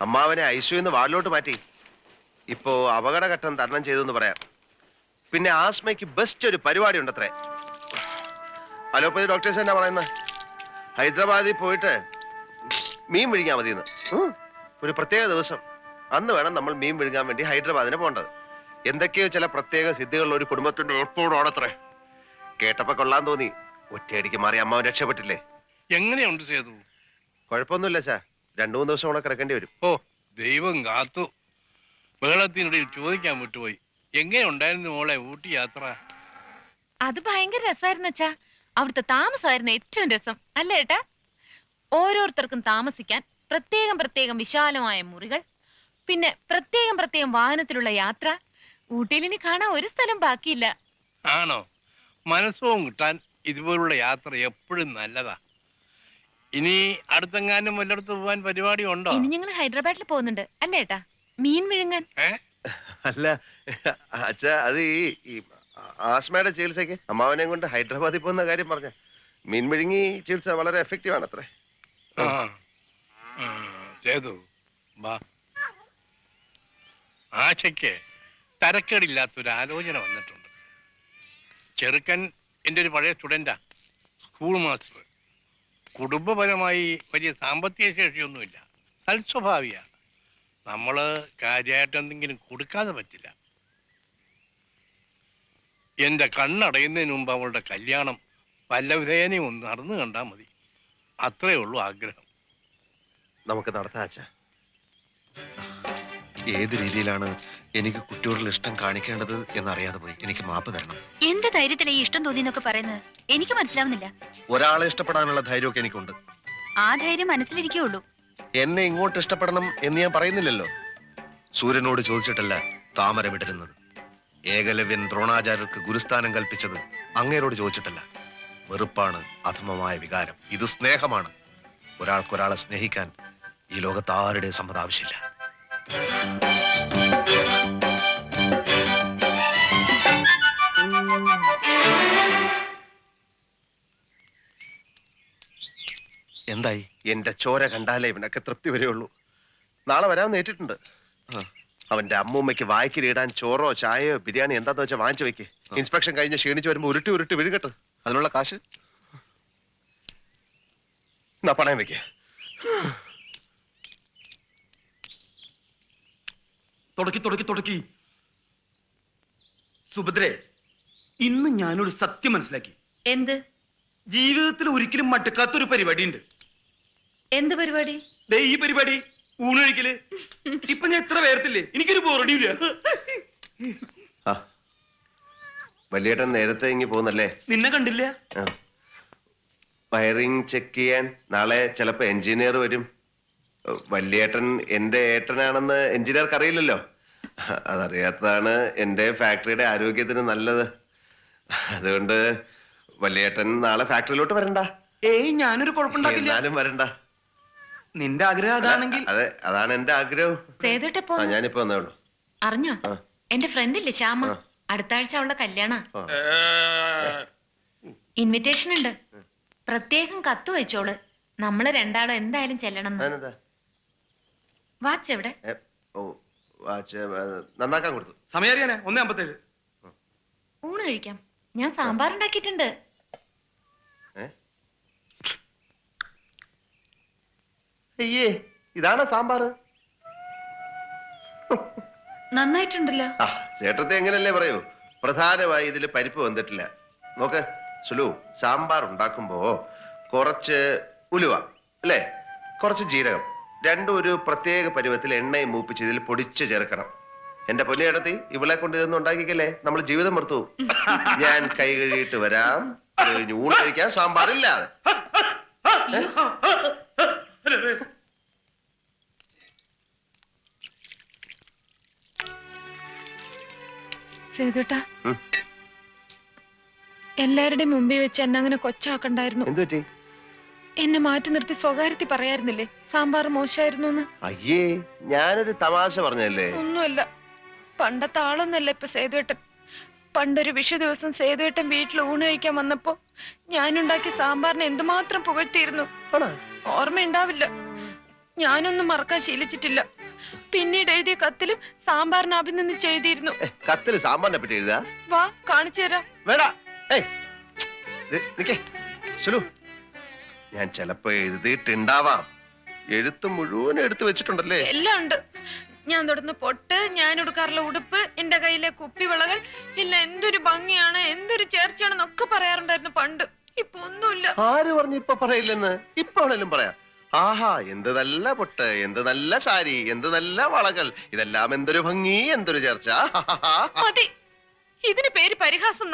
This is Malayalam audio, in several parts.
അമ്മാവനെ എന്ന് വാർഡിലോട്ട് മാറ്റി. ഇപ്പോ അപകടഘട്ടം തരണം ചെയ്തു എന്ന് പറയാം. പിന്നെ ആസ്മയ്ക്ക് ബെസ്റ്റ് ഒരു പരിപാടി ഉണ്ടത്രേ അലോപ്പതി ഡോക്ടേഴ്സ് എന്നാ പറയുന്നത് ഹൈദരാബാദിൽ പോയിട്ട് മീൻ വിഴുങ്ങാൻ മതിയെന്ന്. ഒരു പ്രത്യേക ദിവസം. അന്ന് വേണം നമ്മൾ മീൻ വിഴുങ്ങാൻ വേണ്ടി ഹൈദരാബാദിന് പോകേണ്ടത്. എന്തൊക്കെയോ ചില പ്രത്യേക സിദ്ധികളുള്ള ഒരു കുടുംബത്തിന്റെ എപ്പോഴാണത്രേ കേട്ടപ്പോ കൊള്ളാൻ തോന്നി. ഒറ്റയടിക്ക് മാറി അമ്മാവൻ രക്ഷപ്പെട്ടില്ലേ? എങ്ങനെയുണ്ട് സേതു? കുഴപ്പമൊന്നുമില്ല ചാ രണ്ടു മൂന്ന് ദിവസം കൂടെ കിടക്കേണ്ടി വരും. ഓ ദൈവം കാത്തു. ബഹളത്തിനിടയിൽ ചോദിക്കാൻ വിട്ടുപോയി. എങ്ങനെയുണ്ടായിരുന്നു മോളെ ഊട്ടി യാത്ര? അത് ഭയങ്കര രസമായിരുന്നു അച്ഛാ. അവിടുത്തെ താമസമായിരുന്നു ഏറ്റവും രസം. അല്ലേ ഏട്ടാ? ഓരോരുത്തർക്കും താമസിക്കാൻ പ്രത്യേകം പ്രത്യേകം വിശാലമായ മുറികൾ പിന്നെ പ്രത്യേകം പ്രത്യേകം വാഹനത്തിലുള്ള യാത്ര. ഊട്ടിയിൽ ഇനി കാണാൻ ഒരു സ്ഥലം ബാക്കിയില്ല. ആണോ? മനസ്സോ കിട്ടാൻ ഇതുപോലുള്ള യാത്ര എപ്പോഴും നല്ലതാ. ഇനി അടുത്തെങ്ങാനും വല്ലയിടത്ത് പോവാൻ പരിപാടി ഉണ്ടോ? ഇനി ഞങ്ങൾ ഹൈദരാബാദിൽ പോകുന്നുണ്ട്. അല്ലേ ഏട്ടാ? മീൻ വിഴുങ്ങാൻ. അല്ല അച്ഛാ അത് ഈ ആസ്മയുടെ ചികിത്സയ്ക്ക് അമ്മാവനെയും കൊണ്ട് ഹൈദരാബാദിൽ പോകുന്ന കാര്യം പറഞ്ഞ. മീൻ വിഴുങ്ങി ചികിത്സ വളരെ എഫക്റ്റീവ് ആണ് അത്രേ സേതു ആശയ്ക്ക് തരക്കേടില്ലാത്തൊരു ആലോചന വന്നിട്ടുണ്ട്. ചെറുക്കൻ എന്റെ ഒരു പഴയ സ്റ്റുഡന്റാ സ്കൂൾ മാസ്റ്റർ കുടുംബപരമായി വലിയ സാമ്പത്തിക ശേഷിയൊന്നുമില്ല. സൽസ്വഭാവിയാണ്. നമ്മൾ കാര്യമായിട്ട് എന്തെങ്കിലും കൊടുക്കാതെ പറ്റില്ല. എന്റെ കണ്ണടയുന്നതിന് മുമ്പ് അവളുടെ കല്യാണം വല്ല വിധേനയും ഒന്ന് നടന്നു കണ്ടാൽ മതി. അത്രേ ഉള്ളൂ ആഗ്രഹം. നമുക്ക് നടത്താം ഏത് രീതിയിലാണ് എനിക്ക് കുട്ടിയോടുള്ള ഇഷ്ടം കാണിക്കേണ്ടത് എന്നറിയാതെ പോയി. എനിക്ക് മാപ്പ് തരണം. എന്ത് ധൈര്യത്തിൽ ഈ ഇഷ്ടം തോന്നി എന്നൊക്കെ പറയുന്നത്? എനിക്ക് മനസ്സിലാവുന്നില്ല. ഒരാളെ ഇഷ്ടപ്പെടാനുള്ള ധൈര്യമൊക്കെ എനിക്കുണ്ട്. ആ ധൈര്യം മനസ്സിലിരിക്കേ ഉള്ളൂ എന്നെ ഇങ്ങോട്ട് ഇഷ്ടപ്പെടണം എന്ന് ഞാൻ പറയുന്നില്ലല്ലോ. സൂര്യനോട് ചോദിച്ചിട്ടല്ല താമര വിടരുന്നത്. ഏകലവ്യൻ ദ്രോണാചാര്യർക്ക് ഗുരുസ്ഥാനം കൽപ്പിച്ചത് അങ്ങേരോട് ചോദിച്ചിട്ടല്ല. വെറുപ്പാണ് അധമമായ വികാരം. ഇത് സ്നേഹമാണ്. ഒരാൾക്കൊരാളെ സ്നേഹിക്കാൻ ഈ ലോകത്ത് ആരുടെ സമ്മതം ആവശ്യമില്ല എന്തായി? എന്റെ ചോര കണ്ടാലേ ഇവനൊക്കെ തൃപ്തി വരെയുള്ളൂ. നാളെ വരാമെന്ന് ഏറ്റിട്ടുണ്ട്. അവന്റെ അമ്മൂമ്മയ്ക്ക് വായിക്കിലിടാൻ ചോറോ ചായയോ ബിരിയാണി എന്താന്ന് വെച്ചാൽ വാങ്ങിച്ചു വെക്കേ. ഇൻസ്പെക്ഷൻ കഴിഞ്ഞ് ക്ഷീണിച്ച് വരുമ്പോ ഉരുട്ടി ഉരുട്ടി വിഴുകട്ട് അതിനുള്ള കാശ്? എന്നാ പണയം വെക്ക. തുടക്കി തുടക്കി തുടക്കി. സുഭദ്രേ ഇന്ന് ഞാനൊരു സത്യം മനസ്സിലാക്കി. എന്ത്? ജീവിതത്തിൽ ഒരിക്കലും മടുക്കാത്തൊരു പരിപാടി ഉണ്ട് എന്ത് പരിപാടി? ദേ ഈ പരിപാടി ഊണൊഴിക്കൽ. ഇപ്പൊ ഞാൻ എത്ര പേർത്തില്ലേ എനിക്കൊരു ബോറടിയില്ല ആ വലിയേട്ടൻ നേരത്തെ ഇങ്ങി പോകുന്നല്ലേ? നിന്നെ കണ്ടില്ല. ആ. വയറിംഗ് ചെക്ക് ചെയ്യാൻ നാളെ ചിലപ്പോ എഞ്ചിനീയർ വരും. വല്യേട്ടൻ എന്റെ ഏട്ടനാണെന്ന് എഞ്ചിനീയർക്ക് അറിയില്ലല്ലോ. അതറിയാത്തതാണ് എന്റെ ഫാക്ടറിയുടെ ആരോഗ്യത്തിന് നല്ലത്. അതുകൊണ്ട് വല്യേട്ടൻ നാളെ ഫാക്ടറിയിലോട്ട് വരണ്ട. ഏയ് ഞാനൊരു കുഴപ്പമുണ്ടാക്കില്ല. എന്നാലും വരണ്ട. നിന്റെ ആഗ്രഹം അതാണെങ്കിൽ അതെ അതാണ് എന്റെ ആഗ്രഹം. ആ ഞാനിപ്പോ വന്നേ ഉള്ളൂ. അറിഞ്ഞോ? ആ. എന്റെ ഫ്രണ്ട് ഇല്ലേ ശ്യാമ. ആ. അടുത്ത ആഴ്ച അവളുടെ കല്യാണ. ആ. ഇൻവിറ്റേഷൻ ഉണ്ട് പ്രത്യേകം കത്ത് വെച്ചോൾ. നമ്മൾ രണ്ടാളും എന്തായാലും ചെല്ലണം എന്ന്. വാച്ച് എവിടെ? ഏ, ഓ വാച്ച് ഏ, നന്നാക്കാൻ കൊടുത്തു. സമയം അറിയാനേ? ഒന്നേ അമ്പത്തേഴ്. ഊണ് കഴിക്കാം. ഞാൻ സാമ്പാർ ഉണ്ടാക്കിയിട്ടുണ്ട് അയ്യേ ഇതാണോ സാമ്പാർ നന്നായിട്ടുണ്ടല്ലോ ചേട്ടത്തെ എങ്ങനല്ലേ പറയൂ പ്രധാനമായി ഇതിൽ പരിപ്പ് വന്നിട്ടില്ല നോക്ക് സുലു സാമ്പാർ ഉണ്ടാക്കുമ്പോ കുറച്ച് ഉലുവ അല്ലേ കുറച്ച് ജീരകം രണ്ടും ഒരു പ്രത്യേക പരുവത്തിൽ എണ്ണയും മൂപ്പിച്ച് ഇതിൽ പൊടിച്ച് ചേർക്കണം എന്റെ പൊന്നിയിടത്തി ഇവളെ കൊണ്ട് ഇതൊന്നും ഉണ്ടാക്കിക്കല്ലേ നമ്മൾ ജീവിതം വെറുത്തു ഞാൻ കൈ കഴുകിയിട്ട് വരാം ഊണ് കഴിക്കാൻ സാമ്പാറില്ലാതെ സേതുട്ടാ. എല്ലാവരുടെയും മുമ്പിൽ വെച്ച് എന്നെ അങ്ങനെ കൊച്ചാക്കണ്ടായിരുന്നു. എന്നെ മാറ്റി നിർത്തി സ്വകാര്യത്തിൽ പറയായിരുന്നില്ലേ സാമ്പാർ മോശമായിരുന്നു അയ്യേ ഞാനൊരു തമാശ പറഞ്ഞല്ലേ? ഒന്നുമല്ല. പണ്ടത്തെ ആളൊന്നല്ല ഇപ്പൊ സേതുവേട്ടൻ. പണ്ടൊരു വിഷു ദിവസം സേതുവേട്ടൻ വീട്ടിൽ ഊണ് കഴിക്കാൻ വന്നപ്പോ ഞാനുണ്ടാക്കിയ സാമ്പാറിനെ എന്തുമാത്രം പുകഴ്ത്തിയിരുന്നു? ഓർമ്മയുണ്ടാവില്ല. ഞാനൊന്നും മറക്കാൻ ശീലിച്ചിട്ടില്ല. പിന്നീട് എഴുതിയ കത്തിലും സാമ്പാറിന് അഭിനന്ദിച്ച് ചെയ്തിരുന്നു. ഏ, കത്തിൽ സാമ്പാറിനെ പറ്റി എഴുതാ വാ കാണിച്ചു തരാം. വേടാ. ഞാൻ ചെലപ്പോ എഴുതിയിട്ടുണ്ടാവാം. എഴുത്ത് മുഴുവൻ എടുത്തു വെച്ചിട്ടുണ്ടല്ലേ? എല്ലാം ഉണ്ട്. ഞാൻ തുടർന്ന് പൊട്ട് ഞാൻ എടുക്കാറുള്ള ഉടുപ്പ് എന്റെ കയ്യിലെ കുപ്പി വിളകൾ ഇല്ല എന്തൊരു ഭംഗിയാണ് എന്തൊരു ചേർച്ചയാണെന്നൊക്കെ പറയാറുണ്ടായിരുന്നു പണ്ട്. ഇപ്പൊ ഒന്നുമില്ല. ആര് പറഞ്ഞു ഇപ്പൊ പറയില്ലെന്ന്? ഇപ്പൊ ആണെങ്കിലും പറയാം. ആഹാ എന്ത് നല്ല പൊട്ട് എന്ത് നല്ല സാരി എന്ത് നല്ല വളകൾ. ഇതെല്ലാം എന്തൊരു ഭംഗി എന്തൊരു ചർച്ച. മതി. ഇതിന് പേര് പരിഹാസം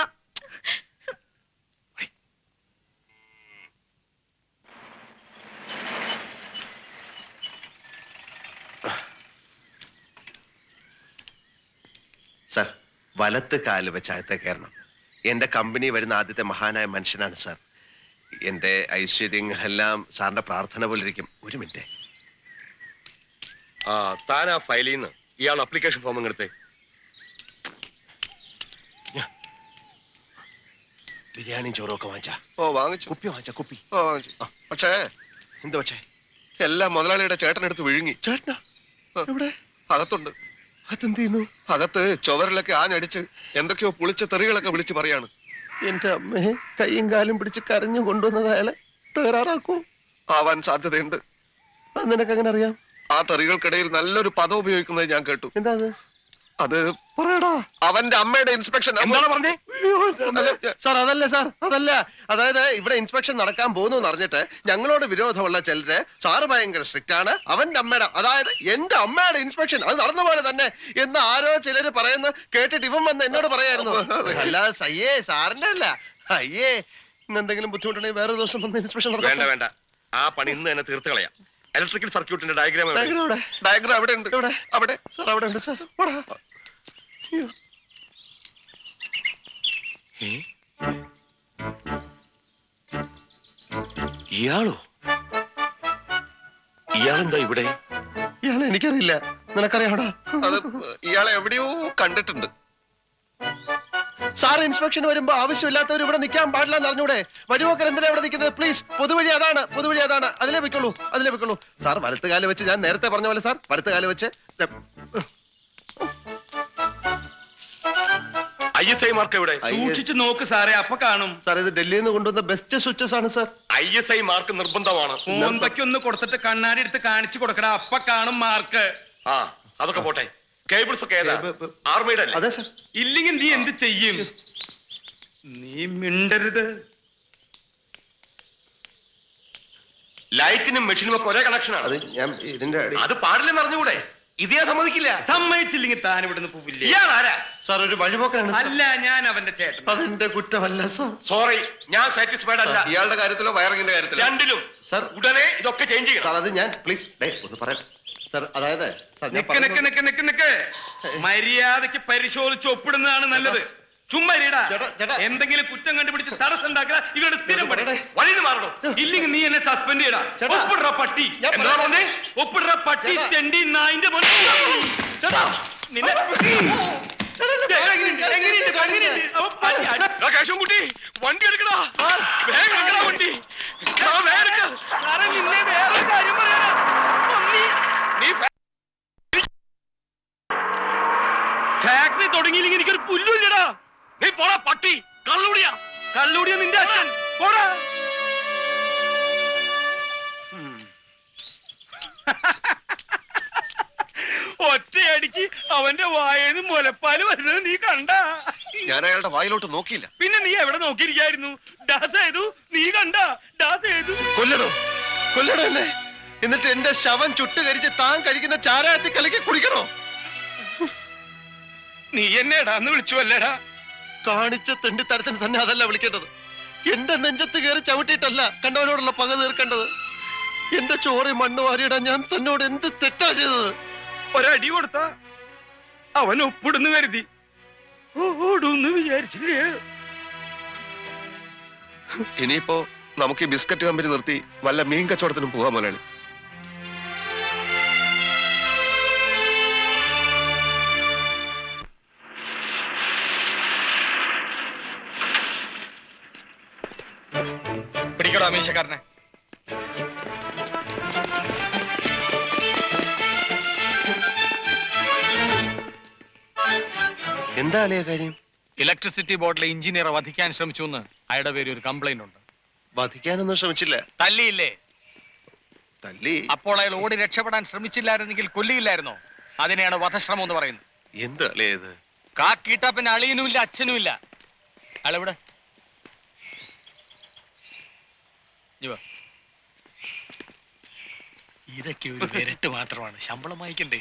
സർ വലത്ത് കാൽ വെച്ച് അകത്തെ കയറണം. എന്റെ കമ്പനി വരുന്ന ആദ്യത്തെ മഹാനായ മനുഷ്യനാണ് സർ. എന്റെ ഐശ്വര്യങ്ങളെല്ലാം സാറിന്റെ പ്രാർത്ഥന പോലെ ഇരിക്കും. ഒരു മിനിറ്റ്. ആ താൻ ആ ഫയലിൽ നിന്ന് ഇയാൾ അപ്ലിക്കേഷൻ ഫോം എടുത്തേ. ബിരിയാണിയും ചോറും ഒക്കെ വാങ്ങിച്ചാ? ഓ വാങ്ങിച്ചു. കുപ്പി വാങ്ങിച്ച കുപ്പി. ഓ വാങ്ങിച്ചു. പക്ഷേ എന്ത് പക്ഷേ? എല്ലാം മുതലാളിയുടെ ചേട്ടനെടുത്ത് വിഴുങ്ങി. ചേട്ടനാ? എവിടെ? അകത്തുണ്ട്. അതെന്ത് ചെയ്യുന്നു? അകത്ത് ചുവരിലൊക്കെ ആഞ്ഞടിച്ച് എന്തൊക്കെയോ പുളിച്ച തെറികളൊക്കെ വിളിച്ച് പറയാണ്. എന്റെ അമ്മയെ കൈയും കാലും പിടിച്ച് കരഞ്ഞു കൊണ്ടുവന്നത് അയാളെ തകരാറാക്കൂ. ആവാൻ സാധ്യതയുണ്ട്. അത് നിനക്ക് എങ്ങനെ അറിയാം? ആ തെറികൾക്കിടയിൽ നല്ലൊരു പദം ഉപയോഗിക്കുന്നത് ഞാൻ കേട്ടു. എന്താ അത്? അത് പറയടാ. അവന്റെ അമ്മയുടെ ഇൻസ്പെക്ഷൻ എന്താണ് പറഞ്ഞേ? സാർ അതല്ല സാർ അതല്ല. അതായത് ഇവിടെ ഇൻസ്പെക്ഷൻ നടക്കാൻ പോകുന്നു എന്ന് അറിഞ്ഞിട്ട് ഞങ്ങളോട് വിരോധമുള്ള ചിലര് സാറ് ഭയങ്കര സ്ട്രിക്റ്റ് ആണ്. അവന്റെ അമ്മയുടെ അതായത് എന്റെ അമ്മയുടെ ഇൻസ്പെക്ഷൻ. അത് നടന്ന പോലെ തന്നെ എന്ന് ആരോ ചിലര് പറയുന്ന. കേട്ടിട്ട് ഇവൻ വന്ന് എന്നോട് പറയായിരുന്നു. അല്ല സയ്യേ സാറിന്റെ അല്ല. അയ്യേ ഇന്ന് എന്തെങ്കിലും ബുദ്ധിമുട്ടുണ്ടെങ്കിൽ വേറെ ദിവസം വന്ന് ഇൻസ്പെക്ഷൻ വേണ്ട വേണ്ട. ആ പണി ഇന്ന് തന്നെ തീർത്ത് കളയാം. ഇലക്ട്രിക്കൽ സർക്യൂട്ടിന്റെ ഡയഗ്രാം ഡയഗ്രാം അവിടെ ഉണ്ട്. അവിടെ? അവിടെ സാർ അവിടെ ഉണ്ട് സാർ. ഇയാളോ? ഇയാളെന്താ ഇവിടെ? ഇയാളെ എനിക്കറിയില്ല. നിനക്കറിയാടാ അത് ഇയാളെ എവിടെയോ കണ്ടിട്ടുണ്ട്. സാർ ഇൻസ്പെക്ഷൻ വരുമ്പോ ആവശ്യമില്ലാത്തവർ ഇവിടെ നിൽക്കാൻ പാടില്ല എന്ന് അറിഞ്ഞൂടെ? വഴിപോക്കർ എന്തിനാ ഇവിടെ നിൽക്കുന്നത്? പ്ലീസ് പൊതുവഴി അതാണ് പൊതുവഴി അതാണ്. അതിലേ വെക്കുള്ളൂ അതിലേ വെക്കുള്ളൂ. സാർ വലത്ത് കാൽ വെച്ച് ഞാൻ നേരത്തെ പറഞ്ഞ പോലെ സാർ വലത്ത് കാൽ വെച്ച് ഐ എസ് ഐ മാർക്ക് എവിടെ? സൂക്ഷിച്ചു നോക്ക് സാറേ അപ്പൊ കാണും. സാർ ഇത് ഡൽഹിയിൽ നിന്ന് കൊണ്ടുവന്ന ബെസ്റ്റ് സ്വിച്ചസ് ആണ് sir. I S I mark നിർബന്ധമാണ്. മോന്തയ്ക്ക് ഒന്ന് കൊടുത്തിട്ട് കണ്ണാടി എടുത്ത് കാണിച്ചു കൊടുക്കടാ അപ്പൊ കാണും മാർക്ക്. ആ അതൊക്കെ പോട്ടെ. കേബിൾസ് ഒക്കെ ഏതാ? കേബിൾ- ആർമിയുടെ അല്ലേ? അതെ സാർ. ഇല്ലെങ്കിൽ നീ എന്ത് ചെയ്യും? നീ മിണ്ടരുത്. ലൈറ്റിനും മെഷീനും ഒക്കെ ഒരേ കണക്ഷനാണ് അത് ഞാൻ ഇതിന്റെ അടി- അത് പാടില്ലെന്ന് അറിഞ്ഞുകൂടെ? ഇതേ സമ്മതിക്കില്ല. സമ്മതിച്ചില്ലെങ്കിൽ താൻ ഇവിടുന്ന് പോവില്ലേ? ഇയാൾ ആരാ സാർ ഒരു വഴിപോക്കാണ്. അല്ല ഞാൻ അവന്റെ ചേട്ടൻ. അതെന്റെ കുറ്റമല്ല സാർ. സോറി ഞാൻ സാറ്റിസ്ഫൈഡ് അല്ല. ഇയാളുടെ കാര്യത്തിലോ വയറിങ്ങിന്റെ കാര്യത്തിലോ? രണ്ടിലും. സാർ. ഉടനെ ഇതൊക്കെ ചേഞ്ച് ചെയ്യണം. സാർ അത് ഞാൻ പ്ലീസ് ഒന്ന് പറയട്ടെ സാർ അതായത് നിക്ക് നിക്ക് നിക്ക് നിക്ക് നിക്ക്. മര്യാദയ്ക്ക് പരിശോധിച്ച് ഒപ്പിടുന്നതാണ് നല്ലത്. ചുമ്മാ ഇരിടാ. ചേട്ടാ, ചേട്ടാ. എന്തെങ്കിലും കുറ്റം കണ്ടുപിടിച്ച് തടസ്സം ഉണ്ടാക്കുക ഇവരുടെ സ്ഥിരം പണി. വഴിന്ന് മാറണം ഇല്ലെങ്കിൽ നീ എന്നെ സസ്പെൻഡ് ചെയ്യടാ ചേട്ടാ. ഒപ്പിടുற പട്ടി ഞാൻ എന്താ പറയാം. പറഞ്ഞേ ഒപ്പിടുற പട്ടി ചേട്ടാ. തെണ്ടി നായിന്റെ മോനെ. ചേട്ടാ നിന്നെ- എങ്ങനെയുണ്ട്? എങ്ങനെയുണ്ട്? എങ്ങനെയുണ്ട്? അവൻ പട്ടി അടി- കേശവൻകുട്ടി വണ്ടി എടുക്കടാ വേഗം എടുക്കടാ വണ്ടി ആ, വേഗം എടുക്ക. സാറേ, നിന്നെ വേറൊരു കാര്യം പറയാനാ. പന്നി. നീ ഫാ- ഫാക്ടറി തുടങ്ങിയില്ലെങ്കിൽ എനിക്കൊരു പുല്ലുമില്ലടാ നീ പോടാ പട്ടി. കള്ളുടിയാ. കള്ളൂടിയ നിന്റെ അച്ഛൻ. പോടാ. ഒറ്റയടിക്ക് അവന്റെ വായേന്ന് മുലപ്പാൽ വരുന്നത് നീ കണ്ട. ഞാൻ അയാളുടെ വായിലോട്ട് നോക്കിയില്ല. പിന്നെ നീ എവിടെ നോക്കിയിരിക്കായിരുന്നു? ഡാസ് ചെയ്തു നീ കണ്ട. ഡാസ് ചെയ്തു കൊല്ലണോ കൊല്ലണോ എന്നെ എന്നിട്ട് എന്റെ ശവം ചുട്ട് കരിച്ച് താൻ കഴിക്കുന്ന ചാരായത്തിൽ കലക്കി കുടിക്കണോ? നീ എന്നെ എന്ന് വിളിച്ചു അല്ലേടാ. കാണിച്ച തെണ്ടിത്തരത്തിന് തന്നെ അതല്ല വിളിക്കേണ്ടത്. എന്റെ നെഞ്ചത്ത് കയറി ചവിട്ടിയിട്ടല്ല കണ്ടവനോടുള്ള പക തീർക്കേണ്ടത്. എന്റെ ചോറി മണ്ണ് വാരിയിടാൻ ഞാൻ തന്നോട് എന്ത് തെറ്റാ ചെയ്തത്? ഒരടി കൊടുത്ത അവൻ ഒപ്പിടുന്നു കരുതി. ഓടുന്ന് വിചാരിച്ചില്ലേ? ഇനിയിപ്പോ നമുക്ക് ഈ ബിസ്ക്കറ്റ് കമ്പനി നിർത്തി വല്ല മീൻ കച്ചവടത്തിനും പോകാൻ മുതലാളി കൊള്ളാം മീശക്കാരനെ എന്താ അലയ കാര്യം? ഇലക്ട്രിസിറ്റി ബോർഡിലെ എഞ്ചിനീയറെ വധിക്കാൻ ശ്രമിച്ചു എന്ന് അയാളുടെ പേര് ഒരു കംപ്ലൈന്റ് ഉണ്ട്. വധിക്കാനൊന്നും ശ്രമിച്ചില്ല. തല്ലിയില്ലേ? തല്ലി. അപ്പോൾ അയാൾ ഓടി രക്ഷപ്പെടാൻ ശ്രമിച്ചില്ലായിരുന്നെങ്കിൽ കൊല്ലിയില്ലായിരുന്നോ? അതിനെയാണ് വധശ്രമം എന്ന് പറയുന്നത്. എന്താ അലയത് ഇല്ല അച്ഛനും ഇല്ല അയാളെവിടെ? ഇതൊക്കെ ഒരു വിരട്ട് മാത്രമാണ്. ശമ്പളം വായിക്കണ്ടേ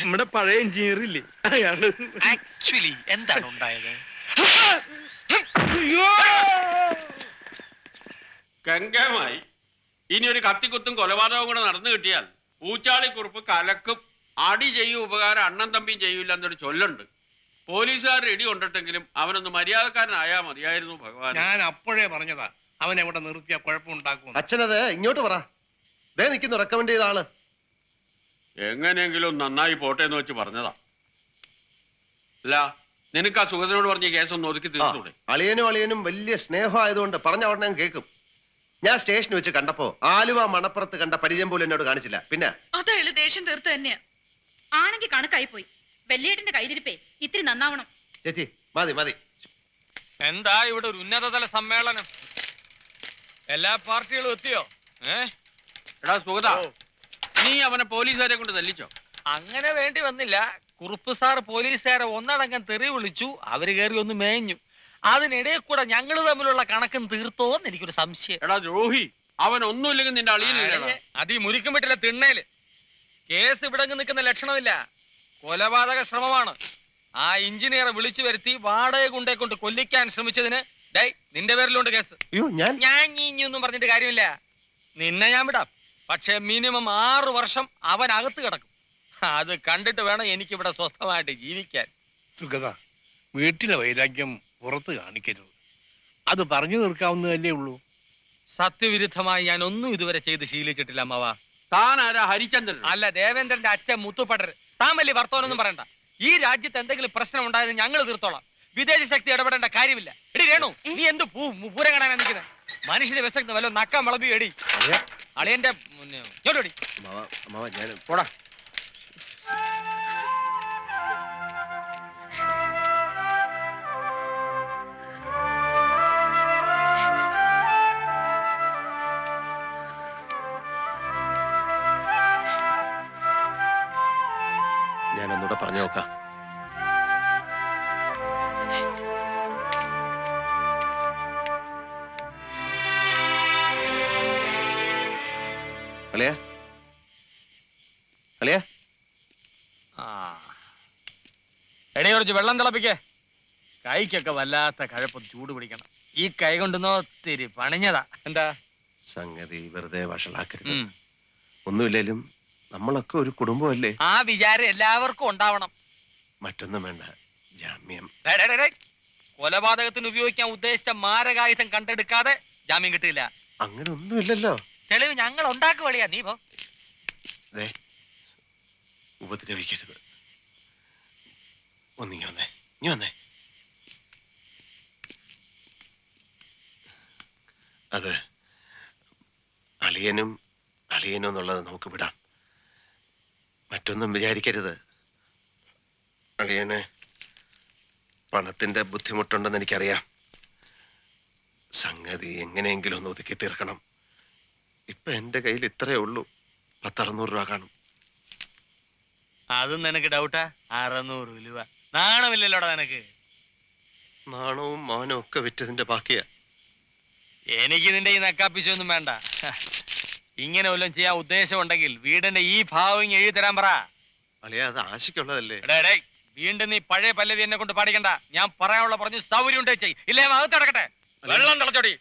നമ്മുടെ പഴയ എഞ്ചിനീയർ ഇല്ലേ? അയാൾ. ആക്ച്വലി എന്താണ് ഉണ്ടായത്? ഗംഗമായി. ഇനി ഒരു കത്തിക്കുത്തും കൊലപാതകവും കൂടെ നടന്നു കിട്ടിയാൽ ഊച്ചാളിക്കുറുപ്പ് കലക്കും അടി ചെയ്യും ഉപകാരം അണ്ണൻ തമ്പിയും ചെയ്യൂല എന്നൊരു ചൊല്ലുണ്ട്. പോലീസുകാരുടെ ഇടി കൊണ്ടിട്ടെങ്കിലും അവനൊന്ന് മര്യാദക്കാരനായാ മതിയായിരുന്നു ഭഗവാൻ ഞാൻ അപ്പോഴേ പറഞ്ഞതാ. അവൻ എവിടെ നിർത്തിയ കുഴപ്പമുണ്ടാക്കും അച്ഛനത് ഇങ്ങോട്ട് പറ. ദേ നിൽക്കുന്നു റെക്കമെൻഡ് ചെയ്ത ആൾ. എങ്ങനെയെങ്കിലും നന്നായി പോട്ടെ എന്ന് വെച്ച് പറഞ്ഞതാ. അല്ല നിനക്ക് ആ സുഗതനോട് പറഞ്ഞ കേസ് ഒന്ന് ഒതുക്കി തീർത്തൂടെ? അളിയനും അളിയനും വലിയ സ്നേഹമായതുകൊണ്ട് പറഞ്ഞ ഉടനെ ഞാൻ കേൾക്കും. ഞാൻ സ്റ്റേഷനിൽ വെച്ച് കണ്ടപ്പോ ആലുവ മണപ്പുറത്ത് കണ്ട പരിചയം പോലും എന്നോട് കാണിച്ചില്ല. പിന്നെ? അതയാൾ ദേഷ്യം തീർത്ത് തന്നെയാ. ആണെങ്കിൽ കണക്കായി പോയി വെല്ലേട്ടിന്റെ കയ്യിലിരിപ്പേ ഇത്തിരി നന്നാവണം. ചേച്ചി മതി മതി. എന്താ ഇവിടെ ഒരു ഉന്നതതല സമ്മേളനം? എല്ലാ പാർട്ടികളും എത്തിയോ? ഏ? എടാ സുഗത നീ അവനെ പോലീസുകാരെ കൊണ്ട് തല്ലിച്ചോ? അങ്ങനെ വേണ്ടി വന്നില്ല. കുറുപ്പ് സാർ പോലീസുകാരെ ഒന്നടങ്കം തെറി വിളിച്ചു അവർ കയറി ഒന്ന് മേഞ്ഞു. അതിനിടയിൽ കൂടെ ഞങ്ങൾ തമ്മിലുള്ള കണക്കും തീർത്തോന്ന് എനിക്കൊരു സംശയം. എടാ ദ്രോഹി അവൻ ഒന്നുമില്ലെങ്കിൽ നിന്റെ അളിയനില്ലടാ അത് ഈ മുരിക്കും പറ്റില്ല തിണ്ണേൽ. കേസ് ഇവിടെ നിൽക്കുന്ന ലക്ഷണമില്ല. കൊലപാതക ശ്രമമാണ്. ആ എഞ്ചിനീയറെ വിളിച്ചു വരുത്തി വാടക കൊണ്ടേ കൊണ്ട് കൊല്ലിക്കാൻ ശ്രമിച്ചതിന് ഡൈ നിന്റെ പേരിലുണ്ട് കേസ്. അയ്യോ ഞാൻ ഞാൻ ഇനിയൊന്നും പറഞ്ഞിട്ട് കാര്യമില്ല. നിന്നെ ഞാൻ വിടാം. പക്ഷെ മിനിമം ആറു വർഷം അവൻ അകത്ത് കിടക്കും. അത് കണ്ടിട്ട് വേണം എനിക്ക് എനിക്കിവിടെ സ്വസ്ഥമായിട്ട് ജീവിക്കാൻ. സുഗത വീട്ടിലെ വൈരാഗ്യം പുറത്ത് കാണിക്കരുത്. അത് പറഞ്ഞു തീർക്കാവുന്നതല്ലേ ഉള്ളൂ. സത്യവിരുദ്ധമായി ഞാൻ ഒന്നും ഇതുവരെ ചെയ്ത് ശീലിച്ചിട്ടില്ല അമ്മവ. താൻ ആരാ? ഹരിചന്ദ്രൻ. അല്ല ദേവേന്ദ്രന്റെ അച്ഛൻ മുത്തുപടർ താൻ വലിയ വർത്തമാനൊന്നും പറയണ്ട. ഈ രാജ്യത്ത് എന്തെങ്കിലും പ്രശ്നം ഉണ്ടായത് ഞങ്ങൾ തീർത്തോളാം. വിദേശ ശക്തി ഇടപെടേണ്ട കാര്യമില്ല. എടി രേണു നീ എന്ത് പൂരം കാണാനാ നിൽക്കുന്നത് മനുഷ്യന്റെ വിശക്തി വല്ല നക്കാൻ വിളമ്പി എടി. അളിയന്റെ മുന്നേ ഇങ്ങോട്ടോടി പോടാ. എടേ കുറച്ച് വെള്ളം തിളപ്പിക്കേ. കൈക്കൊക്കെ വല്ലാത്ത കഴപ്പ് ചൂട് പിടിക്കണം. ഈ കൈ കൊണ്ടുന്നോ തിരി പണിഞ്ഞതാ. എന്താ? സംഗതി വെറുതെ വഷളാക്കരുത്. ഉം. ഒന്നുമില്ലേലും നമ്മളൊക്കെ ഒരു കുടുംബമല്ലേ? ആ വിചാരം എല്ലാവർക്കും ഉണ്ടാവണം. മറ്റൊന്നും വേണ്ട. ജാമ്യം. ഡേ, ഡേ, ഡേ, ഡേ. കൊലപാതകത്തിന് ഉപയോഗിക്കാൻ ഉദ്ദേശിച്ച മാരകായുധം കണ്ടെടുക്കാതെ ജാമ്യം കിട്ടില്ല അങ്ങനെ ഒന്നുമില്ലല്ലോ തെളിവ് ഞങ്ങൾ ഉണ്ടാക്കുവളിയാ. നീ പോ. ദേ ഉപദ്രവിക്കരുത്. ഒന്നിങ്ങി വന്നേ. ഇനി വന്നേ. അത് അളിയനും അളിയനും എന്നുള്ളത് നമുക്ക് വിടാം. മറ്റൊന്നും വിചാരിക്കരുത്. അളിയന് പണത്തിന്റെ ബുദ്ധിമുട്ടുണ്ടെന്ന് എനിക്കറിയാം. സംഗതി എങ്ങനെയെങ്കിലും ഒന്ന് ഒതുക്കി തീർക്കണം. ഇപ്പൊ എന്റെ കയ്യിൽ ഇത്രയേ ഉള്ളൂ. പത്തറുന്നൂറ് രൂപ കാണും. അതും നിനക്ക് ഡൗട്ടാ അറുന്നൂറ് രൂപ. നാണമില്ലല്ലോടാ നിനക്ക്. നാണവും മാനവും ഒക്കെ വിറ്റതിന്റെ ബാക്കിയാ. എനിക്ക് നിന്റെ ഈ നക്കാപ്പിച്ചൊന്നും വേണ്ട. ഇങ്ങനെ വല്ലതും ചെയ്യാൻ ഉദ്ദേശമുണ്ടെങ്കിൽ വീടിന്റെ ഈ ഭാവം എഴുതി തരാൻ പറ. അളിയ അത് ആശിക്കുള്ളതല്ലേ എടേ, വീണ്ടും നീ പഴയ പല്ലവി എന്നെ കൊണ്ട് പാടിക്കണ്ട. ഞാൻ പറയാനുള്ള പറഞ്ഞു സൗകര്യം ഉണ്ടേ ചെയ്. ഇല്ലേ അത് കിടക്കട്ടെ. വെള്ളം തിളച്ചോടി.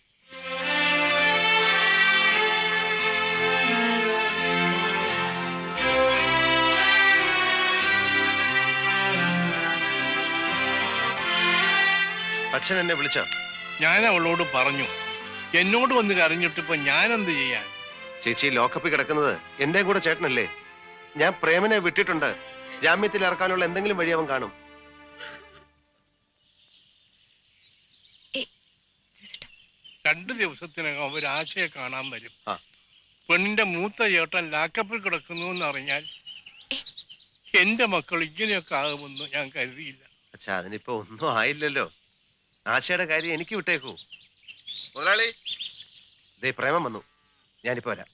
അച്ഛൻ എന്നെ വിളിച്ച? ഞാൻ അവളോട് പറഞ്ഞു. എന്നോട് വന്ന് കരഞ്ഞിട്ടിപ്പോ ഞാൻ എന്ത് ചെയ്യാൻ? ചേച്ചി ലോക്കപ്പിൽ കിടക്കുന്നത് എന്റെ കൂടെ ചേട്ടനല്ലേ? ഞാൻ പ്രേമനെ വിട്ടിട്ടുണ്ട്. ജാമ്യത്തിൽ ഇറക്കാനുള്ള എന്തെങ്കിലും വഴി അവൻ കാണും. രണ്ടു ദിവസത്തിനകം അവർ ആശയെ കാണാൻ വരും. ആ. പെണ്ണിന്റെ മൂത്ത ചേട്ടൻ ലാക്കപ്പിൽ കിടക്കുന്നു എന്ന് അറിഞ്ഞാൽ എന്റെ മക്കൾ ഇങ്ങനെയൊക്കെ ആകുമെന്ന് ഞാൻ കരുതിയില്ല. അച്ഛാ അതിനിപ്പോ ഒന്നും ആയില്ലല്ലോ. ആശയുടെ കാര്യം എനിക്ക് വിട്ടേക്കൂ. മുതലാളി. ദേ പ്രേമം വന്നു. ഞാനിപ്പോ വരാം.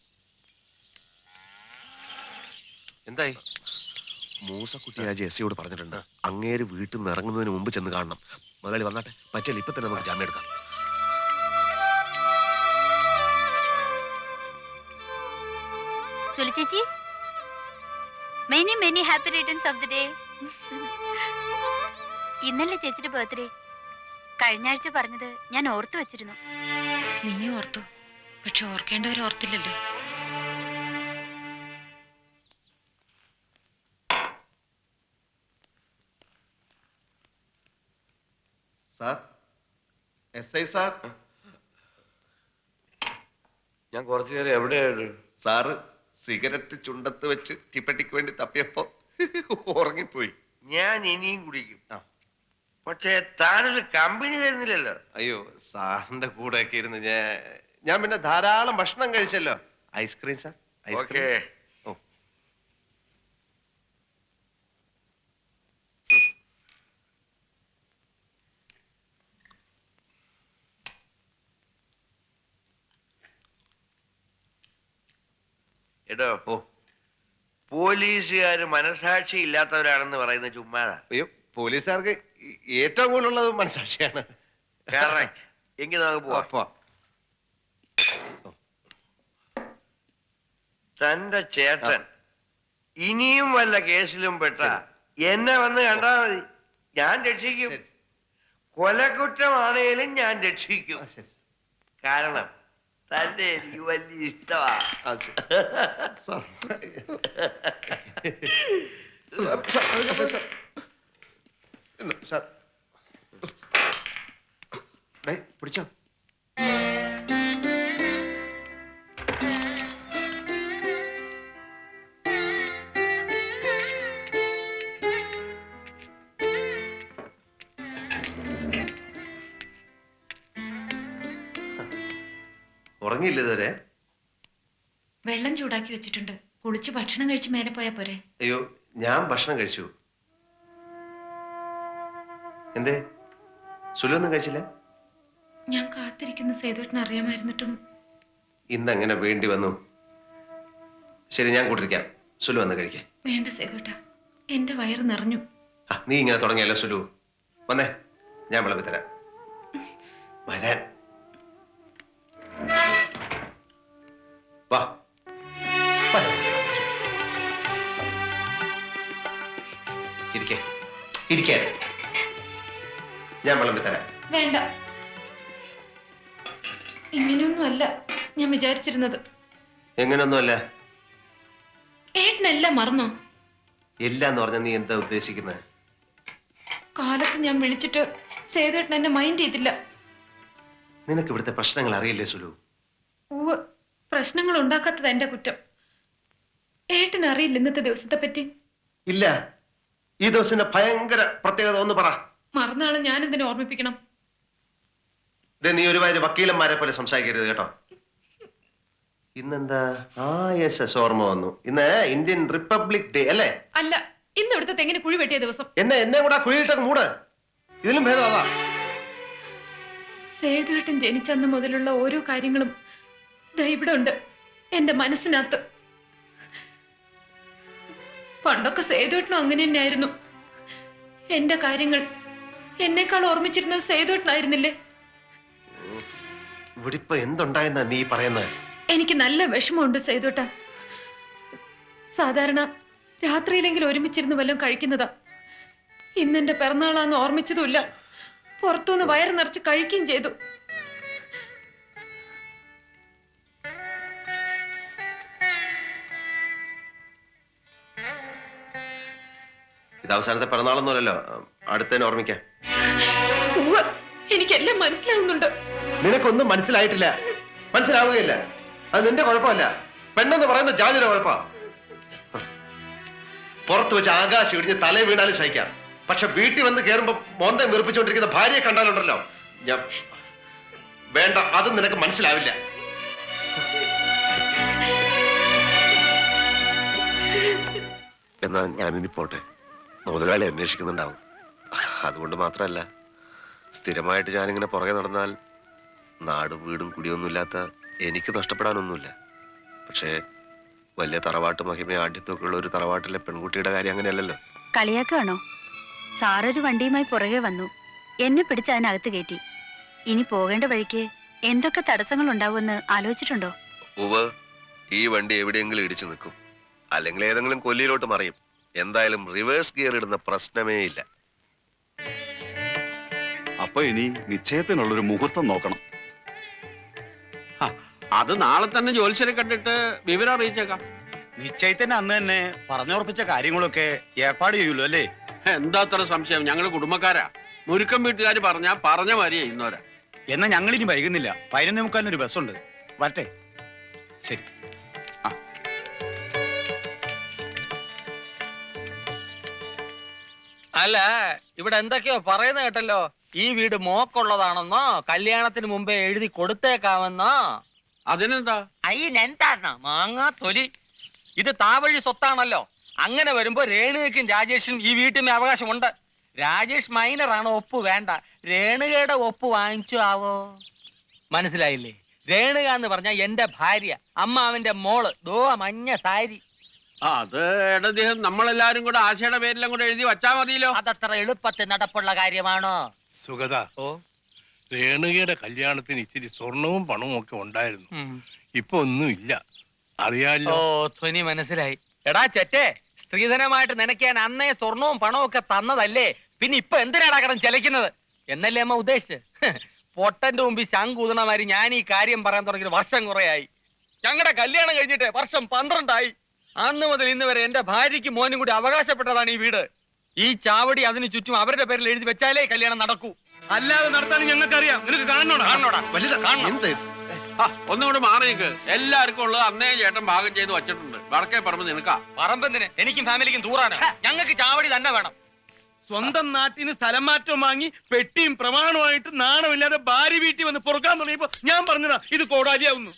എന്തായി? മൂസക്കുട്ടി ആ ജെസ്സിയോട് പറഞ്ഞിട്ടുണ്ട്. അങ്ങേര് വീട്ടിൽ നിന്ന് ഇറങ്ങുന്നതിന് മുമ്പ് ചെന്ന് കാണണം. മുതലാളി വന്നാട്ടെ. പറ്റില്ല ഇപ്പൊ തന്നെ നമുക്ക് ജാമ്യം എടുക്കാം. സുലി ചേച്ചി. Many many happy returns of the day ഇന്നലെ ചേച്ചിയുടെ ബർത്ത്ഡേ കഴിഞ്ഞ ആഴ്ച പറഞ്ഞത് ഞാൻ ഓർത്തു വെച്ചിരുന്നു. നീ ഓർത്തു. പക്ഷെ ഓർക്കേണ്ടവർ ഓർത്തില്ലല്ലോ. Sir S I sir. ഞാൻ കുറച്ചു നേരം എവിടെയാണ് സാറ് സിഗരറ്റ് ചുണ്ടത്ത് വെച്ച് തീപ്പെട്ടിക്ക് വേണ്ടി തപ്പിയപ്പോ ഉറങ്ങിപ്പോയി. ഞാൻ ഇനിയും കുടിക്കും. പക്ഷേ താനൊരു കമ്പനി തരുന്നില്ലല്ലോ. അയ്യോ സാറിന്റെ കൂടെ ഒക്കെ ഇരുന്ന് ഞാൻ ഞാൻ പിന്നെ ധാരാളം ഭക്ഷണം കഴിച്ചല്ലോ. ഐസ്ക്രീം സാർ ഓക്കേ എടോ ഓ. പോലീസുകാർ മനസാക്ഷി ഇല്ലാത്തവരാണെന്ന് പറയുന്ന ചുമ്മാതാ. അയ്യോ പോലീസുകാർക്ക് ഏറ്റവും കൂടുതലുള്ളത് മനസാക്ഷിയാണ്. എങ്കിൽ നമുക്ക് പോവാം. തന്റെ ചേട്ടൻ ഇനിയും വല്ല കേസിലും പെട്ട എന്നെ വന്ന് കണ്ടാ മതി. ഞാൻ രക്ഷിക്കും. കൊലക്കുറ്റമാണേലും ഞാൻ രക്ഷിക്കും. കാരണം തന്റെ എനിക്ക് വലിയ ഇഷ്ടമാണ്. സാർ. സാർ. പിടിച്ചോ. ഉറങ്ങിയില്ല ഇതുവരെ? വെള്ളം ചൂടാക്കി വെച്ചിട്ടുണ്ട്. കുളിച്ച് ഭക്ഷണം കഴിച്ച് മേലെ പോയാ പോരെ? അയ്യോ ഞാൻ ഭക്ഷണം കഴിച്ചു. എന്തേ? സുലൊന്നും കഴിച്ചില്ല? ഞാൻ കാത്തിരിക്കുന്ന സേതുവേട്ടൻ അറിയാമായിരുന്നിട്ടും. ഇന്ന് എങ്ങനെ വേണ്ടി വന്നു. ശരി ഞാൻ കൂട്ടിരിക്കാം. സുലു വന്ന് കഴിക്കാം. വേണ്ട സേതുട്ട എന്റെ വയറ് നിറഞ്ഞു. ആ നീ ഇങ്ങനെ തുടങ്ങിയല്ലോ സുലു? വന്നേ ഞാൻ വിളമ്പി തരാം. വരാൻ. വാ. വരാം. ഇരിക്കേ. ഇരിക്കേ. ഞാൻ വിളമ്പി തരാം. വേണ്ട. ഇങ്ങനെയൊന്നും അല്ല ഞാൻ വിചാരിച്ചിരുന്നത്. എങ്ങനെയൊന്നുമല്ല ഏട്ടനെല്ലാം മറന്നോ? ഇല്ല എന്ന് പറഞ്ഞ നീ എന്താ ഉദ്ദേശിക്കുന്നത് കാലത്ത് ഞാൻ വിളിച്ചിട്ട് സേതുവേട്ടൻ എന്നെ മൈൻഡ് ചെയ്തില്ല. നിനക്ക് ഇവിടുത്തെ പ്രശ്നങ്ങൾ അറിയില്ലേ സുലു? ഉവ് പ്രശ്നങ്ങൾ ഉണ്ടാക്കാത്തത് എന്റെ കുറ്റം. ഏട്ടൻ അറിയില്ല ഇന്നത്തെ ദിവസത്തെ പറ്റി. ഇല്ല. ഈ ദിവസത്തിന്റെ ഭയങ്കര പ്രത്യേകത ഒന്ന് പറ. മറന്നാളെ ഞാൻ എന്തിനെ ഓർമ്മിപ്പിക്കണം? ദേ നീ ഒരുമാതിരി വക്കീലന്മാരെ പോലെ സംസാരിക്കരുത് കേട്ടോ. ഇന്നെന്താ? ആ യെസ് ഓർമ്മ വന്നു. ഇന്ന് ഇന്ത്യൻ റിപ്പബ്ലിക് ഡേ അല്ലേ? അല്ല ഇന്ന് ഇവിടുത്തെ തെങ്ങിന് കുഴി വെട്ടിയ ദിവസം. എന്നെ എന്നെ കൂടെ കുഴിയിട്ടൊക്കെ മൂട്. ഇതിലും ഭേദം അതാ. സേതുവേട്ടൻ ജനിച്ചന്ന് മുതലുള്ള ഓരോ കാര്യങ്ങളും ദാ ഇവിടെ ഉണ്ട് എന്റെ മനസ്സിനകത്ത്. പണ്ടൊക്കെ സേതുവേട്ടനും അങ്ങനെ തന്നെയായിരുന്നു എന്റെ കാര്യങ്ങൾ എന്നെക്കാൾ ഓർമ്മിച്ചിരുന്നത് സേതുവേട്ടനായിരുന്നില്ലേ? ഇവിടിപ്പ എന്തുണ്ടായെന്ന എന്തുണ്ടായെന്നാ നീ പറയുന്നത് എനിക്ക് നല്ല വിഷമമുണ്ട് സേതുട്ട സാധാരണ രാത്രിയിലെങ്കിലും ഒരുമിച്ചിരുന്ന് വല്ലതും കഴിക്കുന്നതാ. ഇന്നെന്റെ പിറന്നാളാന്ന് ഓർമ്മിച്ചതുമില്ല. പുറത്തുനിന്ന് വയറ് നിറച്ച് കഴിക്കുകയും ചെയ്തു. ഇത് അവസാനത്തെ പിറന്നാളൊന്നുമല്ലോ അടുത്തതിനെ ഓർമ്മിക്കാം. എനിക്കെല്ലാം മനസ്സിലാവുന്നുണ്ട്. നിനക്കൊന്നും മനസ്സിലായിട്ടില്ല. മനസ്സിലാവുകയില്ല. അത് നിന്റെ കുഴപ്പമല്ല. പെണ്ണെന്ന് പറയുന്ന ജാതിയുടെ കുഴപ്പ പുറത്ത് വെച്ച് ആകാശം ഇടിഞ്ഞ് തലേ വീണാലും സഹിക്കാം. പക്ഷെ വീട്ടിൽ വന്ന് കയറുമ്പോ മോന്തം വീർപ്പിച്ചുകൊണ്ടിരിക്കുന്ന ഭാര്യയെ കണ്ടാലുണ്ടല്ലോ. ഞാൻ വേണ്ട അത് നിനക്ക് മനസ്സിലാവില്ല. എന്നാ ഞാനിനി പോട്ടെ. മുതലാളി അന്വേഷിക്കുന്നുണ്ടാവും. അതുകൊണ്ട് മാത്രമല്ല സ്ഥിരമായിട്ട് ഞാനിങ്ങനെ പുറകെ നടന്നാൽ നാടും വീടും കുടിയൊന്നുമില്ലാത്ത എനിക്ക് നഷ്ടപ്പെടാനൊന്നുമില്ല. പക്ഷേ വലിയ തറവാട്ട് മഹിമ ആഢ്യത്തൊക്കെ ഉള്ള ഒരു തറവാട്ടിലെ പെൺകുട്ടിയുടെ കാര്യം അങ്ങനെയല്ലല്ലോ. കളിയാക്കാണോ? സാറൊരു വണ്ടിയുമായി പുറകെ വന്നു. എന്നെ പിടിച്ച് അതിനകത്ത് കയറ്റി. ഇനി പോകേണ്ട വഴിക്ക് എന്തൊക്കെ തടസ്സങ്ങൾ ഉണ്ടാവുമെന്ന് ആലോചിച്ചിട്ടുണ്ടോ? ഉവ ഈ വണ്ടി എവിടെയെങ്കിലും ഇടിച്ചു നിൽക്കും. അല്ലെങ്കിൽ ഏതെങ്കിലും കൊല്ലിയിലോട്ട് മറിയും. എന്തായാലും റിവേഴ്സ് ഗിയർ ഇടുന്ന പ്രശ്നമേ ഇല്ല. അപ്പൊ ഇനി നിശ്ചയത്തിനുള്ളൊരു മുഹൂർത്തം നോക്കണം. അത് നാളെ തന്നെ ജോലിശരെ കണ്ടിട്ട് വിവരം അറിയിച്ചേക്കാം. നിശ്ചയത്തിന് അന്ന് തന്നെ പറഞ്ഞുറപ്പിച്ച കാര്യങ്ങളൊക്കെ ഏർപ്പാട് ചെയ്യുള്ളൂ അല്ലേ? എന്താ അത്ര സംശയം? ഞങ്ങൾ കുടുംബക്കാരാ. മുരുക്കം വീട്ടുകാർ പറഞ്ഞ പറഞ്ഞ മാതിരി ഇന്നോരാ എന്നാ ഞങ്ങൾ ഇനി വൈകുന്നില്ല. പതിനൊന്നേ മുക്കാലിന് ഒരു ഉണ്ട് വരട്ടെ. ശരി. അല്ല ഇവിടെ എന്തൊക്കെയോ പറയുന്ന കേട്ടല്ലോ. ഈ വീട് മോക്കുള്ളതാണെന്നോ കല്യാണത്തിന് മുമ്പേ എഴുതി കൊടുത്തേക്കാമെന്നോ? അതിനെന്താ? അയ്യെന്താന്ന മാങ്ങാ തൊലി. ഇത് താവഴി സ്വത്താണല്ലോ. അങ്ങനെ വരുമ്പോ രേണുകയ്ക്കും രാജേഷിനും ഈ വീട്ടിന് അവകാശമുണ്ട്. രാജേഷ് മൈനറാണ് ഒപ്പ് വേണ്ട. രേണുകയുടെ ഒപ്പ് വാങ്ങിച്ചു ആവോ? മനസ്സിലായില്ലേ? രേണുക എന്ന് പറഞ്ഞ എന്റെ ഭാര്യ അമ്മാവിന്റെ മോൾ. ദോ മഞ്ഞ സാരി. അത് നമ്മളെല്ലാരും കൂടെ ആശയുടെ പേരിലും കൂടെ എഴുതി വച്ചാ മതിയല്ലോ. അതത്ര എളുപ്പത്തിൽ നടപ്പുള്ള കാര്യമാണോ? സുഗത ഓ. രേണുകയുടെ കല്യാണത്തിന് ഇച്ചിരി സ്വർണവും പണവും ഒക്കെ ഉണ്ടായിരുന്നു. ഇപ്പൊ ഒന്നും ഇല്ല. അറിയാലോ? ഓ ധ്വനി മനസ്സിലായി. എടാ ചെറ്റേ സ്ത്രീധനമായിട്ട് നനയ്ക്കാൻ അന്നേ സ്വർണവും പണവും ഒക്കെ തന്നതല്ലേ? പിന്നെ ഇപ്പൊ എന്തിനാടാ കടം ചെലക്കുന്നത് എന്നല്ലേ അമ്മ ഉദ്ദേശിച്ച്? പൊട്ടന്റെ മുമ്പിൽ ശങ്കൂതണമാരി ഞാൻ ഈ കാര്യം പറയാൻ തുടങ്ങിയത് വർഷം കുറയായി. ഞങ്ങളുടെ കല്യാണം കഴിഞ്ഞിട്ട് വർഷം പന്ത്രണ്ടായി. അന്ന് മുതൽ ഇന്ന് വരെ എന്റെ ഭാര്യയ്ക്ക് മോനും കൂടി അവകാശപ്പെട്ടതാണ് ഈ വീട്. ഈ ചാവടി അതിന് ചുറ്റും അവരുടെ പേരിൽ എഴുതി വെച്ചാലേ കല്യാണം നടക്കൂ. അല്ലാതെ നടത്താൻ ഞങ്ങൾക്കറിയാം. നിനക്ക് കാണണോടാ? കാണണം. ഒന്നുകൂടെ മാറി എല്ലാവർക്കും ഉള്ളത് അന്നേ ചേട്ടൻ ഭാഗം ചെയ്ത് വച്ചിട്ടുണ്ട്. വടക്കേ പറമ്പ് നിനക്കാ. പറമ്പെന്തിന് എനിക്കും ഫാമിലിക്കും ദൂറാണ്. ഞങ്ങൾക്ക് ചാവടി തന്നെ വേണം. സ്വന്തം നാട്ടിന് സ്ഥലം മാറ്റം വാങ്ങി പെട്ടിയും പ്രമാണമായിട്ട് നാണമില്ലാതെ ഭാര്യ വീട്ടിൽ വന്ന് പുറക്കാൻ തുടങ്ങിയപ്പോ ഞാൻ പറഞ്ഞതാ ഇത് കോടാലിയാവുന്നു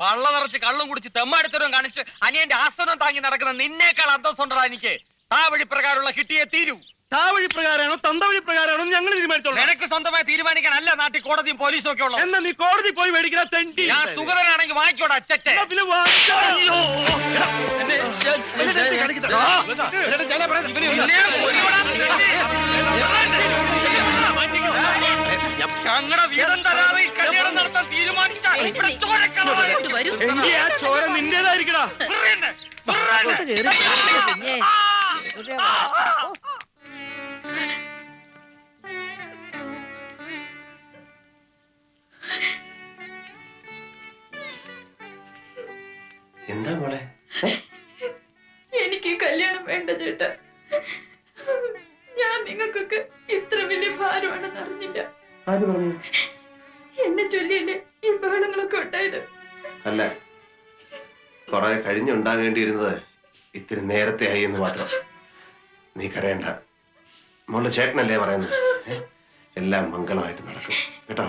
പള്ള നിറച്ച് കള്ളും കുടിച്ച് തെമ്മാടിത്തരവും കാണിച്ച് അനിയന്റെ ആസ്തനം താങ്ങി നടക്കുന്ന നിന്നേക്കാൾ അന്തസ്സുണ്ടാ എനിക്ക് താവഴി വഴി പ്രകാരമുള്ള കിട്ടിയേ തീരൂ താവഴി പ്രകാരമാണോ തന്ത വഴി പ്രകാരമാണോ ഞങ്ങൾ തീരുമാനിച്ചോളൂ നിനക്ക് സ്വന്തമായി തീരുമാനിക്കാൻ അല്ല നാട്ടിൽ കോടതിയും പോലീസും ഒക്കെ ഉള്ളത് എന്നാ നീ കോടതി പോയി മേടിക്കുന്ന തെണ്ടി ഞാൻ സുഗതനാണെങ്കിൽ വാങ്ങിക്കോടാ അച്ചട്ടെ എന്നാ പിന്നെ ഞങ്ങളുടെ വീടും തരാതെ ഈ കല്യാണം നടത്താൻ ചോര നിന്റേതായിരിക്കടാ. എന്താ മോളെ? എനിക്ക് കല്യാണം വേണ്ട ചേട്ടാ. ഞാൻ നിങ്ങൾക്കൊക്കെ ആര് പറഞ്ഞു? എന്നെ ചൊല്ലിയല്ലേ ഈ ബഹളങ്ങളൊക്കെ ഉണ്ടായത്. അല്ല കുറെ കഴിഞ്ഞുണ്ടാകേണ്ടിയിരുന്നത് ഇത്തിരി നേരത്തെ ആയി എന്ന് മാത്രം. നീ കരയണ്ട. മോളുടെ ചേട്ടനല്ലേ പറയുന്നത്? എല്ലാം മംഗളമായിട്ട് നടക്കും. കേട്ടോ?